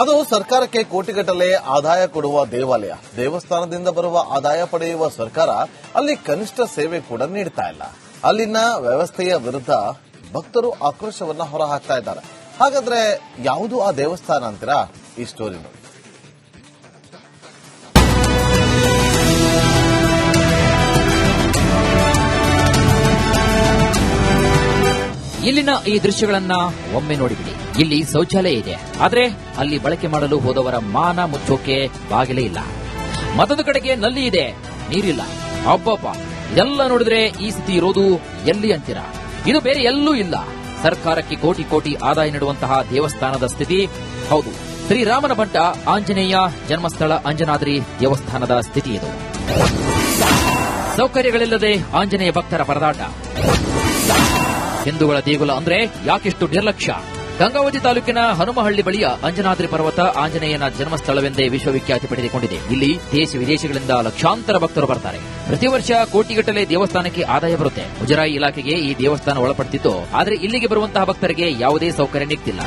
ಅದು ಸರ್ಕಾರಕ್ಕೆ ಕೋಟಿಗಟ್ಟಲೆ ಆದಾಯ ಕೊಡುವ ದೇವಾಲಯ. ದೇವಸ್ಥಾನದಿಂದ ಬರುವ ಆದಾಯ ಪಡೆಯುವ ಸರ್ಕಾರ ಅಲ್ಲಿ ಕನಿಷ್ಠ ಸೇವೆ ಕೂಡ ನೀಡ್ತಾ ಇಲ್ಲ. ಅಲ್ಲಿನ ವ್ಯವಸ್ಥೆಯ ವಿರುದ್ಧ ಭಕ್ತರು ಆಕ್ರೋಶವನ್ನ ಹೊರಹಾಕ್ತಾ ಇದ್ದಾರೆ. ಹಾಗಾದ್ರೆ ಯಾವುದು ಆ ದೇವಸ್ಥಾನ ಅಂತೀರಾ? ಈ ಸ್ಟೋರಿ ಇಲ್ಲಿನ ಈ ದೃಶ್ಯಗಳನ್ನ ಒಮ್ಮೆ ನೋಡಿಬಿಡಿ ಇಲ್ಲಿ ಶೌಚಾಲಯ ಇದೆ. ಆದ್ರೆ? ಅಲ್ಲಿ ಬಳಕೆ ಮಾಡಲು ಹೋದವರ ಮಾನ ಮುಚ್ಚೋಕೆ ಬಾಗಿಲೇ ಇಲ್ಲ. ಮತದ ಕಡೆಗೆ ನಲ್ಲಿ ಇದೆ ನೀರಿಲ್ಲ. ಅಬ್ಬಬ್ಬ ಎಲ್ಲ ನೋಡಿದ್ರೆ ಈ ಸ್ಥಿತಿ ಇರೋದು ಎಲ್ಲಿ ಅಂತೀರಾ? ಇದು ಬೇರೆ ಎಲ್ಲೂ ಇಲ್ಲ. ಸರ್ಕಾರಕ್ಕೆ ಕೋಟಿ ಕೋಟಿ ಆದಾಯ ನೀಡುವಂತಹ ದೇವಸ್ಥಾನದ ಸ್ಥಿತಿ ಹೌದು. ಶ್ರೀರಾಮನ ಭಟ್ಟ ಆಂಜನೇಯ ಜನ್ಮಸ್ಥಳ ಅಂಜನಾದ್ರಿ ದೇವಸ್ಥಾನದ ಸ್ಥಿತಿ ಇದು. ಸೌಕರ್ಯಗಳಿಲ್ಲದೆ ಆಂಜನೇಯ ಭಕ್ತರ ಪರದಾಟ. ಹಿಂದೂಗಳ ದೇಗುಲ ಅಂದ್ರೆ ಯಾಕಿಷ್ಟು ನಿರ್ಲಕ್ಷ್ಯ. ಗಂಗಾವತಿ ತಾಲೂಕಿನ ಹನುಮಹಳ್ಳಿ ಬಳಿಯ ಅಂಜನಾದ್ರಿ ಪರ್ವತ ಆಂಜನೇಯನ ಜನ್ಮಸ್ಥಳವೆಂದೇ ವಿಶ್ವವಿಖ್ಯಾತಿ ಪಡೆದುಕೊಂಡಿದೆ. ಇಲ್ಲಿ ದೇಶ ವಿದೇಶಗಳಿಂದ ಲಕ್ಷಾಂತರ ಭಕ್ತರು ಬರ್ತಾರೆ. ಪ್ರತಿ ವರ್ಷ ಕೋಟಿಗಟ್ಟಲೆ ದೇವಸ್ಥಾನಕ್ಕೆ ಆದಾಯ ಬರುತ್ತೆ. ಮುಜರಾಯಿ ಇಲಾಖೆಗೆ ಈ ದೇವಸ್ಥಾನ ಒಳಪಡ್ತಿದ್ದು ಆದರೆ ಇಲ್ಲಿಗೆ ಬರುವಂತಹ ಭಕ್ತರಿಗೆ ಯಾವುದೇ ಸೌಕರ್ಯ ನೀಡುತ್ತಿಲ್ಲ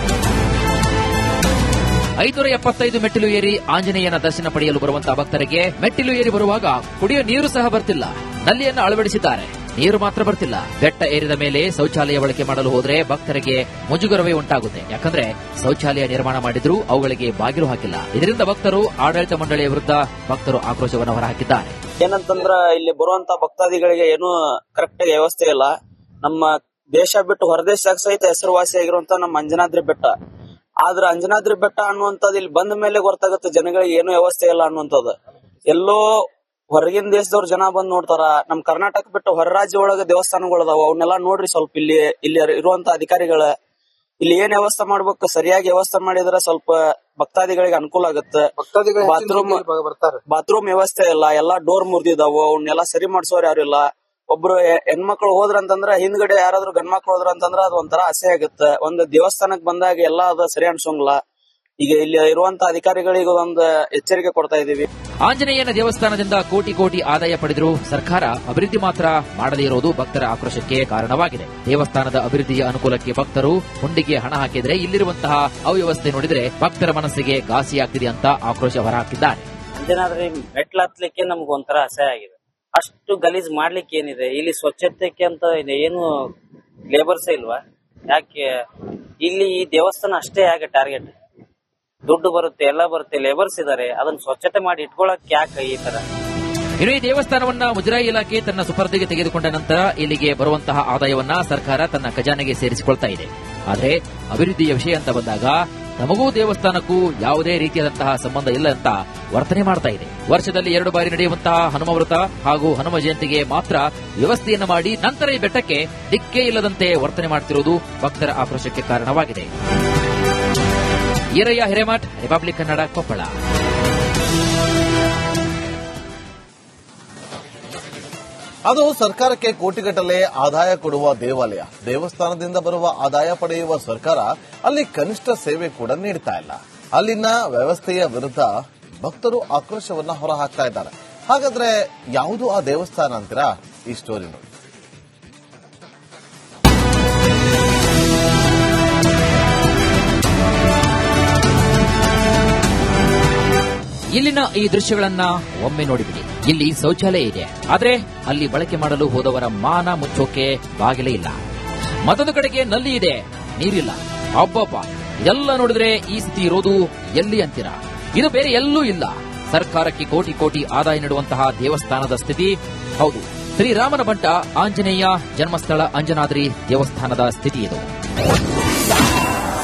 ಐನೂರ ಎಪ್ಪತ್ತೈದು ಮೆಟ್ಟಿಲು ಏರಿ ಆಂಜನೇಯನ ದರ್ಶನ ಪಡೆಯಲು ಬರುವಂತಹ ಭಕ್ತರಿಗೆ ಮೆಟ್ಟಿಲು ಏರಿ ಬರುವಾಗ ಕುಡಿಯೋ ನೀರು ಸಹ ಬರ್ತಿಲ್ಲ. ನಲ್ಲಿಯನ್ನು ಅಳವಡಿಸಿದ್ದಾರೆ. ನೀರು ಮಾತ್ರ ಬರ್ತಿಲ್ಲ. ಬೆಟ್ಟ ಏರಿದ ಮೇಲೆ ಶೌಚಾಲಯ ಬಳಕೆ ಮಾಡಲು ಹೋದ್ರೆ ಭಕ್ತರಿಗೆ ಮುಜುಗರವೇ ಉಂಟಾಗುತ್ತೆ. ಯಾಕಂದ್ರೆ ಶೌಚಾಲಯ ನಿರ್ಮಾಣ ಮಾಡಿದ್ರು ಅವುಗಳಿಗೆ ಬಾಗಿಲು ಹಾಕಿಲ್ಲ. ಇದರಿಂದ ಭಕ್ತರು ಆಡಳಿತ ಮಂಡಳಿಯ ವಿರುದ್ಧ ಭಕ್ತರು ಆಕ್ರೋಶವನ್ನು ಹೊರಹಾಕಿದ್ದಾರೆ. ಏನಂತಂದ್ರ ಇಲ್ಲಿ ಬರುವಂತ ಭಕ್ತಾದಿಗಳಿಗೆ ಏನು ಕರೆಕ್ಟ್ ವ್ಯವಸ್ಥೆ ಇಲ್ಲ. ನಮ್ಮ ದೇಶ ಬಿಟ್ಟು ಹೊರದೇಶದಾಗ ಸಹಿತ ಹೆಸರುವಾಸಿಯಾಗಿರುವಂತ ನಮ್ಮ ಅಂಜನಾದ್ರಿ ಬೆಟ್ಟ. ಆದ್ರ ಅಂಜನಾದ್ರಿ ಬೆಟ್ಟ ಅನ್ನುವಂಥದ್ದು ಇಲ್ಲಿ ಬಂದ ಮೇಲೆ ಗೊತ್ತಾಗುತ್ತೆ. ಜನಗಳಿಗೆ ಏನು ವ್ಯವಸ್ಥೆ ಇಲ್ಲ ಅನ್ನುವಂಥದ್ದು ಎಲ್ಲೋ ಹೊರಗಿನ ದೇಶದವ್ರ ಜನ ಬಂದ್ ನೋಡ್ತಾರ ನಮ್ ಕರ್ನಾಟಕ ಬಿಟ್ಟು ಹೊರ ರಾಜ್ಯ ಒಳಗ ದೇವಸ್ಥಾನಗಳು ಅದಾವ ಅವನ್ನೆಲ್ಲ ನೋಡ್ರಿ ಸ್ವಲ್ಪ ಇಲ್ಲಿ ಇಲ್ಲಿ ಇರುವಂತ ಅಧಿಕಾರಿಗಳ. ಇಲ್ಲಿ ಏನ್ ವ್ಯವಸ್ಥೆ ಮಾಡ್ಬೇಕು ಸರಿಯಾಗಿ ವ್ಯವಸ್ಥೆ ಮಾಡಿದ್ರೆ ಸ್ವಲ್ಪ ಭಕ್ತಾದಿಗಳಿಗೆ ಅನುಕೂಲ ಆಗುತ್ತೆ. ಬಾತ್ರೂಮ್ ಬಾತ್ರೂಮ್ ವ್ಯವಸ್ಥೆ ಇಲ್ಲ ಎಲ್ಲಾ ಡೋರ್ ಮುರಿದಿದಾವು ಅವನ್ನೆಲ್ಲ ಸರಿ ಮಾಡಿಸೋರು ಯಾರು ಇಲ್ಲ. ಒಬ್ರು ಹೆಣ್ಮಕ್ಳು ಹೋದ್ರಂತಂದ್ರ ಹಿಂದ್ಗಡೆ ಯಾರಾದ್ರೂ ಗಂಡ್ಮಕ್ಳು ಹೋದ್ರಂತಂದ್ರ ಅದು ಒಂಥರ ಆಸೆ ಆಗುತ್ತೆ. ಒಂದು ದೇವಸ್ಥಾನಕ್ ಬಂದಾಗ ಎಲ್ಲಾ ಅದು ಸರಿ ಅನ್ಸೋಂಗಿಲ್ಲ. ಈಗ ಇಲ್ಲಿ ಇರುವಂತ ಅಧಿಕಾರಿಗಳಿಗೆ ಒಂದು ಎಚ್ಚರಿಕೆ ಕೊಡ್ತಾ ಇದೀವಿ ಆಂಜನೇಯನ ದೇವಸ್ಥಾನದಿಂದ ಕೋಟಿ ಕೋಟಿ ಆದಾಯ ಪಡೆದರೂ ಸರ್ಕಾರ ಅಭಿವೃದ್ಧಿ ಮಾತ್ರ ಮಾಡದೇ ಇರೋದು ಭಕ್ತರ ಆಕ್ರೋಶಕ್ಕೆ ಕಾರಣವಾಗಿದೆ. ದೇವಸ್ಥಾನದ ಅಭಿವೃದ್ಧಿಯ ಅನುಕೂಲಕ್ಕೆ ಭಕ್ತರು ಹುಂಡಿಗೆ ಹಣ ಹಾಕಿದ್ರೆ ಇಲ್ಲಿರುವಂತಹ ಅವ್ಯವಸ್ಥೆ ನೋಡಿದ್ರೆ ಭಕ್ತರ ಮನಸ್ಸಿಗೆ ಘಾಸಿಯಾಗ್ತಿದೆ ಅಂತ ಆಕ್ರೋಶ ಹೊರಹಾಕಿದ್ದಾರೆ. ಅಂಜನಾದ್ರಿ ಮೆಟ್ಲು ಹತ್ಲಿಕ್ಕೆ ನಮ್ಗೆ ಒಂಥರ ಅಸಹ್ಯ ಆಗಿದೆ. ಅಷ್ಟು ಗಲೀಜ್ ಮಾಡ್ಲಿಕ್ಕೆ ಏನಿದೆ? ಇಲ್ಲಿ ಸ್ವಚ್ಛತೆಗೆ ಅಂತ ಏನು ಲೇಬರ್ಸ್ ಇಲ್ವಾ? ಯಾಕೆ? ಇಲ್ಲಿ ಈ ದೇವಸ್ಥಾನ ಅಷ್ಟೇ ಯಾಕೆ ಟಾರ್ಗೆಟ್ ದುಡ್ಡು ಬರುತ್ತೆ, ಎಲ್ಲ ಬರುತ್ತೆ ಲೇಬರ್ಸ್ ಇದಾರೆ, ಅದನ್ನ ಸ್ವಚ್ಛತೆ ಮಾಡಿ ಇಟ್ಕೊಳಕ್ ಯಾಕೆ ಈ ತರ? ಇನ್ನು ಈ ದೇವಸ್ಥಾನವನ್ನ ಮುಜರಾಯಿ ಇಲಾಖೆ ತನ್ನ ಸುಪರ್ದಿಗೆ ತೆಗೆದುಕೊಂಡ ನಂತರ ಇಲ್ಲಿಗೆ ಬರುವಂತಹ ಆದಾಯವನ್ನ ಸರ್ಕಾರ ತನ್ನ ಖಜಾನೆಗೆ ಸೇರಿಸಿಕೊಳ್ತಾ ಇದೆ. ಆದರೆ ಅಭಿವೃದ್ಧಿಯ ವಿಷಯ ಅಂತ ಬಂದಾಗ ನಮಗೂ ದೇವಸ್ಥಾನಕ್ಕೂ ಯಾವುದೇ ರೀತಿಯಾದಂತಹ ಸಂಬಂಧ ಇಲ್ಲ ಅಂತ ವರ್ತನೆ ಮಾಡ್ತಾ ಇದೆ. ವರ್ಷದಲ್ಲಿ ಎರಡು ಬಾರಿ ನಡೆಯುವಂತಹ ಹನುಮ ವ್ರತ ಹಾಗೂ ಹನುಮ ಜಯಂತಿಗೆ ಮಾತ್ರ ವ್ಯವಸ್ಥೆಯನ್ನ ಮಾಡಿ ನಂತರ ಈ ಬೆಟ್ಟಕ್ಕೆ ದಿಕ್ಕೇ ಇಲ್ಲದಂತೆ ವರ್ತನೆ ಮಾಡ್ತಿರುವುದು ಭಕ್ತರ ಆಕ್ರೋಶಕ್ಕೆ ಕಾರಣವಾಗಿದೆ. ಈರಯ್ಯ ಹಿರೇಮಠ್ ರಿಪಬ್ಲಿಕ್ ಕನ್ನಡ ಕೊಪ್ಪಳ. ಅದು ಸರ್ಕಾರಕ್ಕೆ ಕೋಟಿಗಟ್ಟಲೆ ಆದಾಯ ಕೊಡುವ ದೇವಾಲಯ. ದೇವಸ್ಥಾನದಿಂದ ಬರುವ ಆದಾಯ ಪಡೆಯುವ ಸರ್ಕಾರ ಅಲ್ಲಿ ಕನಿಷ್ಠ ಸೇವೆ ಕೂಡ ನೀಡ್ತಾ ಇಲ್ಲ. ಅಲ್ಲಿನ ವ್ಯವಸ್ಥೆಯ ವಿರುದ್ಧ ಭಕ್ತರು ಆಕ್ರೋಶವನ್ನ ಹೊರಹಾಕ್ತಾ ಇದ್ದಾರೆ. ಹಾಗಾದ್ರೆ ಯಾವುದು ಆ ದೇವಸ್ಥಾನ ಅಂತೀರಾ? ಈ ಸ್ಟೋರಿ ನೋಡಿ. ಇಲ್ಲಿನ ಈ ದೃಶ್ಯಗಳನ್ನ ಒಮ್ಮೆ ನೋಡಿಬಿಡಿ. ಇಲ್ಲಿ ಶೌಚಾಲಯ ಇದೆ. ಆದ್ರೆ ಅಲ್ಲಿ ಬಳಕೆ ಮಾಡಲು ಹೋದವರ ಮಾನ ಮುಚ್ಚೋಕೆ ಬಾಗಿಲೇ ಇಲ್ಲ. ಮತ್ತೊಂದು ಕಡೆಗೆ ನಲ್ಲಿ ಇದೆ. ನೀರಿಲ್ಲ. ಅಬ್ಬಬ್ಬ. ಎಲ್ಲ ನೋಡಿದ್ರೆ ಈ ಸ್ಥಿತಿ ಇರೋದು ಎಲ್ಲಿ ಅಂತೀರಾ? ಇದು ಬೇರೆ ಎಲ್ಲೂ ಇಲ್ಲ. ಸರ್ಕಾರಕ್ಕೆ ಕೋಟಿ ಕೋಟಿ ಆದಾಯ ನೀಡುವಂತಹ ದೇವಸ್ಥಾನದ ಸ್ಥಿತಿ ಹೌದು. ಶ್ರೀರಾಮನ ಬಂಟ ಆಂಜನೇಯ ಜನ್ಮಸ್ಥಳ ಅಂಜನಾದ್ರಿ ದೇವಸ್ಥಾನದ ಸ್ಥಿತಿ ಇದು.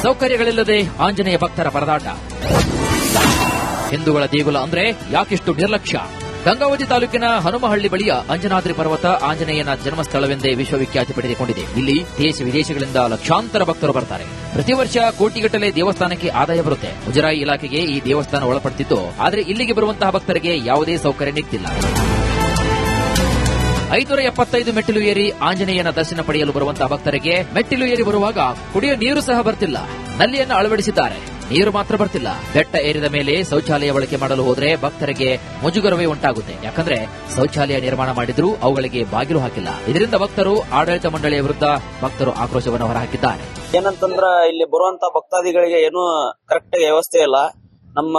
ಸೌಕರ್ಯಗಳಿಲ್ಲದೆ ಆಂಜನೇಯ ಭಕ್ತರ ಪರದಾಟ. ಹಿಂದೂಗಳ ದೇಗುಲ ಅಂದ್ರೆ ಯಾಕಿಷ್ಟು ನಿರ್ಲಕ್ಷ್ಯ? ಗಂಗಾವತಿ ತಾಲೂಕಿನ ಹನುಮಹಳ್ಳಿ ಬಳಿಯ ಅಂಜನಾದ್ರಿ ಪರ್ವತ ಆಂಜನೇಯನ ಜನ್ಮಸ್ಥಳವೆಂದೇ ವಿಶ್ವವಿಖ್ಯಾತಿ ಪಡೆದುಕೊಂಡಿದೆ. ಇಲ್ಲಿ ದೇಶ ವಿದೇಶಗಳಿಂದ ಲಕ್ಷಾಂತರ ಭಕ್ತರು ಬರ್ತಾರೆ. ಪ್ರತಿ ವರ್ಷ ಕೋಟಿಗಟ್ಟಲೆ ದೇವಸ್ಥಾನಕ್ಕೆ ಆದಾಯ ಬರುತ್ತೆ. ಮುಜರಾಯಿ ಇಲಾಖೆಗೆ ಈ ದೇವಸ್ಥಾನ ಒಳಪಡ್ತಿದ್ದು ಆದರೆ ಇಲ್ಲಿಗೆ ಬರುವಂತಹ ಭಕ್ತರಿಗೆ ಯಾವುದೇ ಸೌಕರ್ಯ ನೀಡುತ್ತಿಲ್ಲ ಐನೂರ ಎಪ್ಪತ್ತೈದು ಮೆಟ್ಟಿಲು ಏರಿ ಆಂಜನೇಯನ ದರ್ಶನ ಪಡೆಯಲು ಬರುವಂತಹ ಭಕ್ತರಿಗೆ ಮೆಟ್ಟಿಲು ಏರಿ ಬರುವಾಗ ಕುಡಿಯೋ ನೀರು ಸಹ ಬರ್ತಿಲ್ಲ. ನಲ್ಲಿಯನ್ನು ಅಳವಡಿಸಿದ್ದಾರೆ. ನೀರು ಮಾತ್ರ ಬರ್ತಿಲ್ಲ. ಬೆಟ್ಟ ಏರಿದ ಮೇಲೆ ಶೌಚಾಲಯ ಬಳಕೆ ಮಾಡಲು ಹೋದ್ರೆ ಭಕ್ತರಿಗೆ ಮುಜುಗರವೇ ಉಂಟಾಗುತ್ತೆ. ಯಾಕಂದ್ರೆ ಶೌಚಾಲಯ ನಿರ್ಮಾಣ ಮಾಡಿದ್ರೂ ಅವುಗಳಿಗೆ ಬಾಗಿಲು ಹಾಕಿಲ್ಲ. ಇದರಿಂದ ಭಕ್ತರು ಆಡಳಿತ ಮಂಡಳಿಯ ವಿರುದ್ಧ ಭಕ್ತರು ಆಕ್ರೋಶವನ್ನು ಹೊರಹಾಕಿದ್ದಾರೆ. ಏನಂತಂದ್ರ ಇಲ್ಲಿ ಬರುವಂತ ಭಕ್ತಾದಿಗಳಿಗೆ ಏನು ಕರೆಕ್ಟ್ ವ್ಯವಸ್ಥೆ ಇಲ್ಲ. ನಮ್ಮ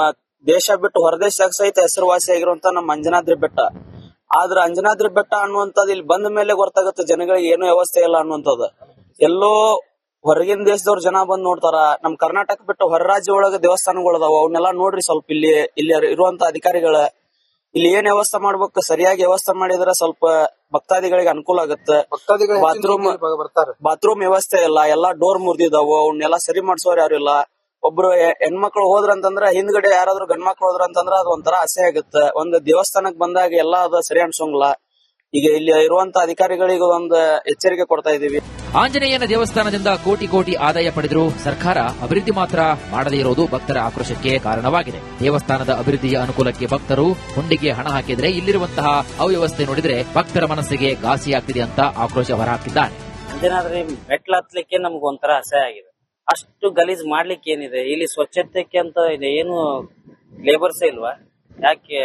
ದೇಶ ಬಿಟ್ಟು ಹೊರದೇಶದಾಗ ಸಹಿತ ಹೆಸರುವಾಸಿ ಆಗಿರುವಂತ ನಮ್ಮ ಅಂಜನಾದ್ರಿ ಬೆಟ್ಟ. ಆದ್ರ ಅಂಜನಾದ್ರಿ ಬೆಟ್ಟ ಅನ್ನುವಂಥದ್ದು ಇಲ್ಲಿ ಬಂದ ಮೇಲೆ ಗೊತ್ತಾಗುತ್ತೆ. ಜನಗಳಿಗೆ ಏನು ವ್ಯವಸ್ಥೆ ಇಲ್ಲ ಅನ್ನುವಂಥದ್ದು. ಎಲ್ಲೋ ಹೊರಗಿನ ದೇಶದವ್ರ ಜನ ಬಂದ್ ನೋಡ್ತಾರ ನಮ್ ಕರ್ನಾಟಕ ಬಿಟ್ಟು ಹೊರ ರಾಜ್ಯ ಒಳಗ ದೇವಸ್ಥಾನಗಳು ಅದಾವ ಅವನ್ನೆಲ್ಲ ನೋಡ್ರಿ ಸ್ವಲ್ಪ ಇಲ್ಲಿ ಇಲ್ಲಿ ಇರುವಂತ ಅಧಿಕಾರಿಗಳ. ಇಲ್ಲಿ ಏನ್ ವ್ಯವಸ್ಥೆ ಮಾಡ್ಬೇಕು ಸರಿಯಾಗಿ ವ್ಯವಸ್ಥೆ ಮಾಡಿದ್ರೆ ಸ್ವಲ್ಪ ಭಕ್ತಾದಿಗಳಿಗೆ ಅನುಕೂಲ ಆಗುತ್ತೆ. ಬಾತ್ರೂಮ್ ಬಾತ್ರೂಮ್ ವ್ಯವಸ್ಥೆ ಇಲ್ಲ ಎಲ್ಲಾ ಡೋರ್ ಮುರಿದಿದಾವು ಅವನ್ನೆಲ್ಲ ಸರಿ ಮಾಡ್ಸೋರ್ ಯಾರು ಇಲ್ಲ. ಒಬ್ರು ಹೆಣ್ಮಕ್ಳು ಹೋದ್ರಂತಂದ್ರ ಹಿಂದ್ಗಡೆ ಯಾರಾದ್ರೂ ಗಂಡ್ಮಕ್ಳು ಹೋದ್ರಂತಂದ್ರ ಅದು ಒಂಥರ ಆಸೆ ಆಗುತ್ತೆ. ಒಂದ್ ದೇವಸ್ಥಾನಕ್ ಬಂದಾಗ ಎಲ್ಲಾ ಅದು ಸರಿ ಅನ್ಸೋಂಗಿಲ್ಲ. ಈಗ ಇಲ್ಲಿ ಇರುವಂತ ಅಧಿಕಾರಿಗಳಿಗೆ ಒಂದು ಎಚ್ಚರಿಕೆ ಕೊಡ್ತಾ ಇದೀವಿ. ಆಂಜನೇಯನ ದೇವಸ್ಥಾನದಿಂದ ಕೋಟಿ ಕೋಟಿ ಆದಾಯ ಪಡೆದರೂ ಸರ್ಕಾರ ಅಭಿವೃದ್ಧಿ ಮಾತ್ರ ಮಾಡದೇ ಇರೋದು ಭಕ್ತರ ಆಕ್ರೋಶಕ್ಕೆ ಕಾರಣವಾಗಿದೆ. ದೇವಸ್ಥಾನದ ಅಭಿವೃದ್ಧಿಯ ಅನುಕೂಲಕ್ಕೆ ಭಕ್ತರು ಹುಂಡಿಗೆ ಹಣ ಹಾಕಿದ್ರೆ ಇಲ್ಲಿರುವಂತಹ ಅವ್ಯವಸ್ಥೆ ನೋಡಿದ್ರೆ ಭಕ್ತರ ಮನಸ್ಸಿಗೆ ಘಾಸಿಯಾಗ್ತಿದೆ ಅಂತ ಆಕ್ರೋಶ ಹೊರಹಾಕಿದ್ದಾರೆ. ಅಂಜನಾದ್ರಿ ಮೆಟ್ಲು ಹತ್ಲಿಕ್ಕೆ ನಮ್ಗೆ ಒಂಥರ ಅಸಹ್ಯ ಆಗಿದೆ. ಅಷ್ಟು ಗಲೀಜ್ ಮಾಡ್ಲಿಕ್ಕೆ ಏನಿದೆ? ಇಲ್ಲಿ ಸ್ವಚ್ಛತೆಗೆ ಅಂತ ಏನು ಲೇಬರ್ಸ್ ಇಲ್ವಾ? ಯಾಕೆ?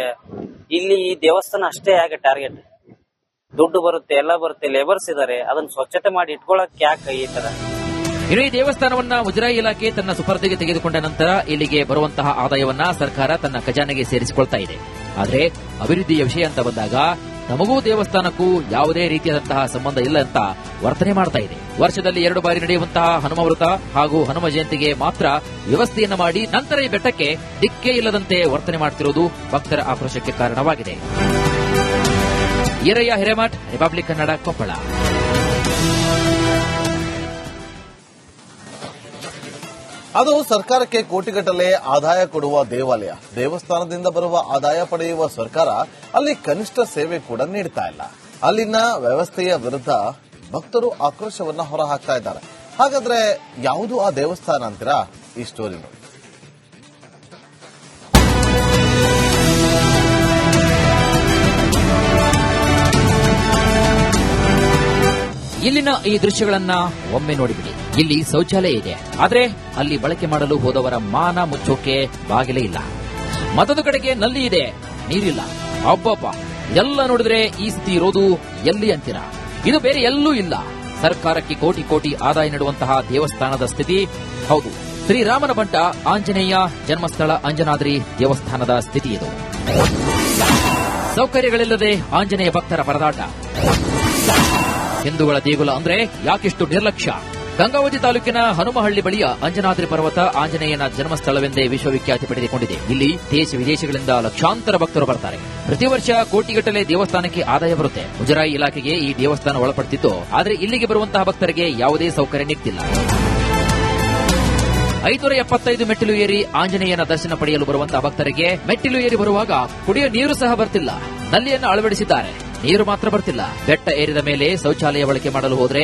ಇಲ್ಲಿ ಈ ದೇವಸ್ಥಾನ ಅಷ್ಟೇ ಆಗ ಟಾರ್ಗೆಟ್ ದುಡ್ಡು ಬರುತ್ತೆ, ಎಲ್ಲ ಬರುತ್ತೆ ಲೇಬರ್ಸ್ ಇದಾರೆ, ಅದನ್ನ ಸ್ವಚ್ಛತೆ ಮಾಡಿ ಇಟ್ಕೊಳಕ್ ಯಾಕೆ ಈ ತರ? ಇನ್ನು ಈ ದೇವಸ್ಥಾನವನ್ನ ಮುಜರಾಯಿ ಇಲಾಖೆ ತನ್ನ ಸುಪರ್ದಿಗೆ ತೆಗೆದುಕೊಂಡ ನಂತರ ಇಲ್ಲಿಗೆ ಬರುವಂತಹ ಆದಾಯವನ್ನ ಸರ್ಕಾರ ತನ್ನ ಖಜಾನೆಗೆ ಸೇರಿಸಿಕೊಳ್ತಾ ಇದೆ. ಆದರೆ ಅಭಿವೃದ್ಧಿಯ ವಿಷಯ ಅಂತ ಬಂದಾಗ ನಮಗೂ ದೇವಸ್ಥಾನಕ್ಕೂ ಯಾವುದೇ ರೀತಿಯಾದಂತಹ ಸಂಬಂಧ ಇಲ್ಲ ಅಂತ ವರ್ತನೆ ಮಾಡ್ತಾ ಇದೆ. ವರ್ಷದಲ್ಲಿ ಎರಡು ಬಾರಿ ನಡೆಯುವಂತಹ ಹನುಮವೃತ ಹಾಗೂ ಹನುಮ ಜಯಂತಿಗೆ ಮಾತ್ರ ವ್ಯವಸ್ಥೆಯನ್ನ ಮಾಡಿ ನಂತರ ಈ ಬೆಟ್ಟಕ್ಕೆ ದಿಕ್ಕೇ ಇಲ್ಲದಂತೆ ವರ್ತನೆ ಮಾಡ್ತಿರೋದು ಭಕ್ತರ ಆಕ್ರೋಶಕ್ಕೆ ಕಾರಣವಾಗಿದೆ. ಈರಯ್ಯ ಹಿರೇಮಠ್, ರಿಪಬ್ಲಿಕ್ ಕನ್ನಡ, ಕೊಪ್ಪಳ. ಅದು ಸರ್ಕಾರಕ್ಕೆ ಕೋಟಿಗಟ್ಟಲೆ ಆದಾಯ ಕೊಡುವ ದೇವಾಲಯ. ದೇವಸ್ಥಾನದಿಂದ ಬರುವ ಆದಾಯ ಪಡೆಯುವ ಸರ್ಕಾರ ಅಲ್ಲಿ ಕನಿಷ್ಠ ಸೇವೆ ಕೂಡ ನೀಡ್ತಾ ಇಲ್ಲ. ಅಲ್ಲಿನ ವ್ಯವಸ್ಥೆಯ ವಿರುದ್ಧ ಭಕ್ತರು ಆಕ್ರೋಶವನ್ನ ಹೊರಹಾಕ್ತಾ ಇದ್ದಾರೆ. ಹಾಗಾದ್ರೆ ಯಾವುದು ಆ ದೇವಸ್ಥಾನ ಅಂತೀರಾ? ಈ ಸ್ಟೋರಿ ನೋಡಿ. ಇಲ್ಲಿನ ಈ ದೃಶ್ಯಗಳನ್ನ ಒಮ್ಮೆ ನೋಡಿಬಿಡಿ. ಇಲ್ಲಿ ಶೌಚಾಲಯ ಇದೆ. ಆದ್ರೆ ಅಲ್ಲಿ ಬಳಕೆ ಮಾಡಲು ಹೋದವರ ಮಾನ ಮುಚ್ಚೋಕೆ ಬಾಗಿಲೇ ಇಲ್ಲ. ಮತ್ತೊಂದು ಕಡೆಗೆ ನಲ್ಲಿ ಇದೆ. ನೀರಿಲ್ಲ. ಅಬ್ಬಬ್ಬ. ಎಲ್ಲ ನೋಡಿದ್ರೆ ಈ ಸ್ಥಿತಿ ಇರೋದು ಎಲ್ಲಿ ಅಂತೀರಾ? ಇದು ಬೇರೆ ಎಲ್ಲೂ ಇಲ್ಲ. ಸರ್ಕಾರಕ್ಕೆ ಕೋಟಿ ಕೋಟಿ ಆದಾಯ ನೀಡುವಂತಹ ದೇವಸ್ಥಾನದ ಸ್ಥಿತಿ ಹೌದು. ಶ್ರೀರಾಮನ ಬಂಟ ಆಂಜನೇಯ ಜನ್ಮಸ್ಥಳ ಅಂಜನಾದ್ರಿ ದೇವಸ್ಥಾನದ ಸ್ಥಿತಿ ಇದು. ಸೌಕರ್ಯಗಳಿಲ್ಲದೆ ಆಂಜನೇಯ ಭಕ್ತರ ಪರದಾಟ. ಹಿಂದೂಗಳ ದೇಗುಲ ಅಂದ್ರೆ ಯಾಕಿಷ್ಟು ನಿರ್ಲಕ್ಷ್ಯ? ಗಂಗಾವತಿ ತಾಲೂಕಿನ ಹನುಮಹಳ್ಳಿ ಬಳಿಯ ಅಂಜನಾದ್ರಿ ಪರ್ವತ ಆಂಜನೇಯನ ಜನ್ಮಸ್ಥಳವೆಂದೇ ವಿಶ್ವವಿಖ್ಯಾತಿ ಪಡೆದುಕೊಂಡಿದೆ. ಇಲ್ಲಿ ದೇಶ ವಿದೇಶಗಳಿಂದ ಲಕ್ಷಾಂತರ ಭಕ್ತರು ಬರ್ತಾರೆ. ಪ್ರತಿ ವರ್ಷ ಕೋಟಿಗಟ್ಟಲೆ ದೇವಸ್ಥಾನಕ್ಕೆ ಆದಾಯ ಬರುತ್ತೆ. ಮುಜರಾಯಿ ಇಲಾಖೆಗೆ ಈ ದೇವಸ್ಥಾನ ಒಳಪಡ್ತಿತ್ತು. ಆದರೆ ಇಲ್ಲಿಗೆ ಬರುವಂತಹ ಭಕ್ತರಿಗೆ ಯಾವುದೇ ಸೌಕರ್ಯ ನೀಡ್ತಿಲ್ಲ ಐನೂರ ಎಪ್ಪತ್ತೈದು ಮೆಟ್ಟಿಲು ಏರಿ ಆಂಜನೇಯನ ದರ್ಶನ ಪಡೆಯಲು ಬರುವಂತಹ ಭಕ್ತರಿಗೆ ಮೆಟ್ಟಿಲು ಏರಿ ಬರುವಾಗ ಕುಡಿಯೋ ನೀರು ಸಹ ಬರ್ತಿಲ್ಲ. ನಲ್ಲಿಯನ್ನು ಅಳವಡಿಸಿದ್ದಾರೆ. ನೀರು ಮಾತ್ರ ಬರ್ತಿಲ್ಲ. ಬೆಟ್ಟ ಏರಿದ ಮೇಲೆ ಶೌಚಾಲಯ ಬಳಕೆ ಮಾಡಲು ಹೋದ್ರೆ